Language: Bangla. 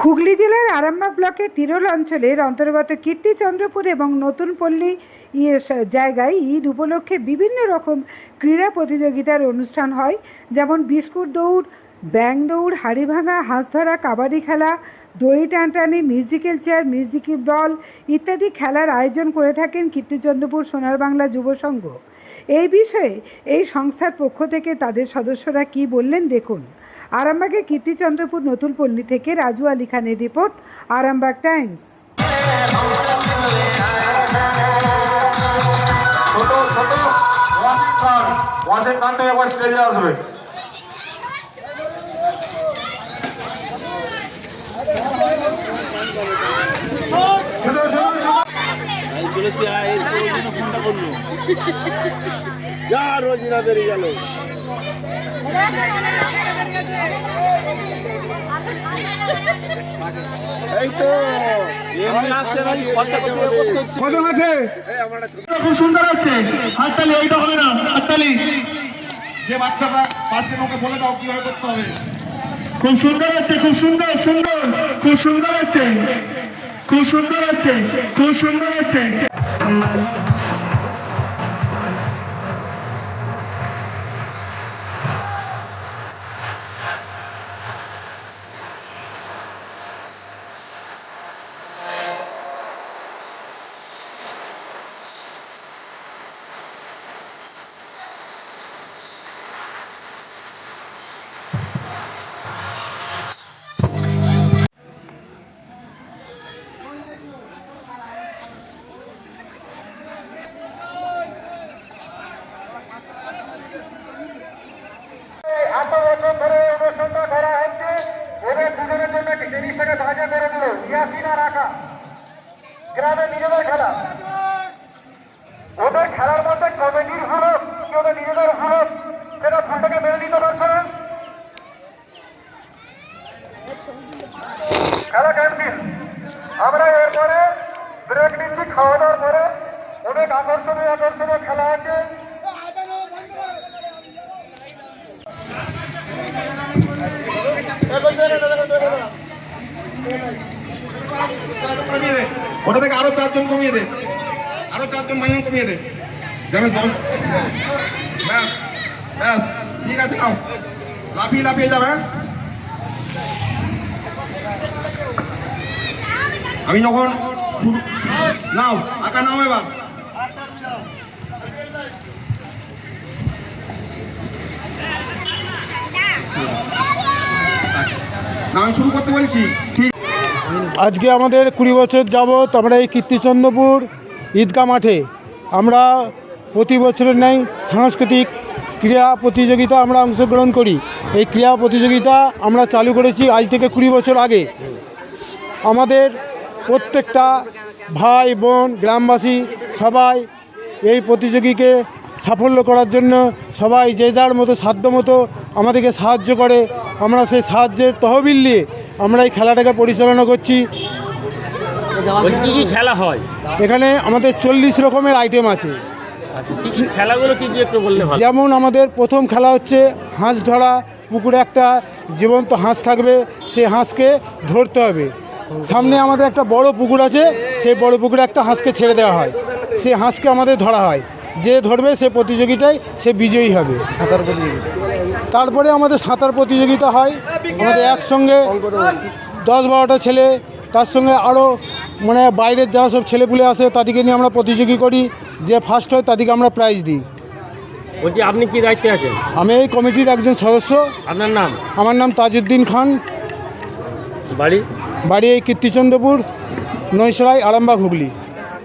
হুগলি জেলার আরামবাগ ব্লকের তিরল অঞ্চলের অন্তর্গত কীর্তিচন্দ্রপুর এবং নতুন পল্লী জায়গায় ঈদ উপলক্ষে বিভিন্ন রকম ক্রীড়া প্রতিযোগিতার অনুষ্ঠান হয়। যেমন বিস্কুট দৌড় ব্যাং দৌড়, হাড়ি ভাঙা, হাঁস ধরা, কাবাডি খেলা, দড়ি টানটানি, মিউজিক্যাল চেয়ার মিউজিক্যাল বল ইত্যাদি খেলার আয়োজন করে থাকেন কীর্তিচন্দ্রপুর সোনার বাংলা যুব সংঘ। এই বিষয়ে এই সংস্থার পক্ষ থেকে তাদের সদস্যরা কি বললেন দেখুন। আরামবাগের কীর্তিচন্দ্রপুর নতুন পল্লী থেকে রাজু আলী খানের রিপোর্ট আরামবাগ টাইমস। আসবে চলেছি আয় ফোনটা করল যা রোজিনা বেরিয়ে গেল। খুব সুন্দর হচ্ছে হাততালি এইটা হবে না হাততালি। যে বাচ্চাটা পারছেন ওকে বলে দাও কীভাবে করতে হবে। খুব সুন্দর হচ্ছে খুব সুন্দর সুন্দর খুব সুন্দর হচ্ছে খুব সুন্দর হচ্ছে খুব সুন্দর হচ্ছে গ্রামে নিজেদের খেলা। ওদের খেলার মধ্যে কমিটির ভুল হোক কি ওদের নিজেদের ভুল হোক সেটা ভুলটাকে মেনে নিতে পারছে না। খেলা ক্যান্সেল আমরা এরপরে ব্রেক নিচ্ছি খাওয়া দাওয়ার পরে। অনেক আকর্ষণীয় আকর্ষণীয় খেলা আছে। ওটা থেকে আরও চারজন কমিয়ে দে। আরও চারজন মাইন কমিয়ে দে। যেমন জল ব্যাস ব্যাস, ঠিক আছে, নাও। লাফিয়ে লাফিয়ে যাবে হ্যাঁ? আমি যখন নাও আঁকা নাও এবার। আমি শুরু করতে বলছি। ঠিক। আজকে আমাদের কুড়ি বছর যাবৎ আমরা এই কীর্তিচন্দ্রপুর ঈদগাহ মাঠে আমরা প্রতি বছরের ন্যায় সাংস্কৃতিক ক্রীড়া প্রতিযোগিতা আমরা অংশগ্রহণ করি। এই ক্রীড়া প্রতিযোগিতা আমরা চালু করেছি আজ থেকে কুড়ি বছর আগে। আমাদের প্রত্যেকটা ভাই, বোন, গ্রামবাসী সবাই এই প্রতিযোগীকে সাফল্য করার জন্য সবাই যে যার মতো, সাধ্য মতো আমাদেরকে সাহায্য করে। আমরা সেই সাহায্যের তহবিল নিয়ে আমরা এই খেলাটাকে পরিচালনা করছি। কি কি খেলা হয়? এখানে আমাদের চল্লিশ রকমের আইটেম আছে। আচ্ছা কি কি খেলাগুলো কি দিয়ে একটু বললে যেমন আমাদের প্রথম খেলা হচ্ছে হাঁস ধরা পুকুরে একটা জীবন্ত হাঁস থাকবে সেই হাঁসকে ধরতে হবে। সামনে আমাদের একটা বড় পুকুর আছে সেই বড় পুকুরে একটা হাঁসকে ছেড়ে দেওয়া হয়। সেই হাঁসকে আমাদের ধরা হয়। যে ধরবে সে প্রতিযোগিতায় সে বিজয়ী হবে। সাঁতার প্রতিযোগিতা। তারপরে আমাদের সাঁতার প্রতিযোগিতা হয়। আমাদের একসঙ্গে দশ বারোটা ছেলে তার সঙ্গে আরও মানে বাইরের যারা সব ছেলেপুলে আসে তাদেরকে নিয়ে আমরা প্রতিযোগী করি। যে ফার্স্ট হয় তাদেরকে আমরা প্রাইজ দিই। বলছি আপনি কি দায়িত্বে আছেন? আমি এই কমিটির একজন সদস্য। আপনার নাম? আমার নাম তাজউদ্দিন খান। বাড়ি? বাড়ি এই কীর্তিচন্দ্রপুর নৈসরাই আরামবাগ হুগলি।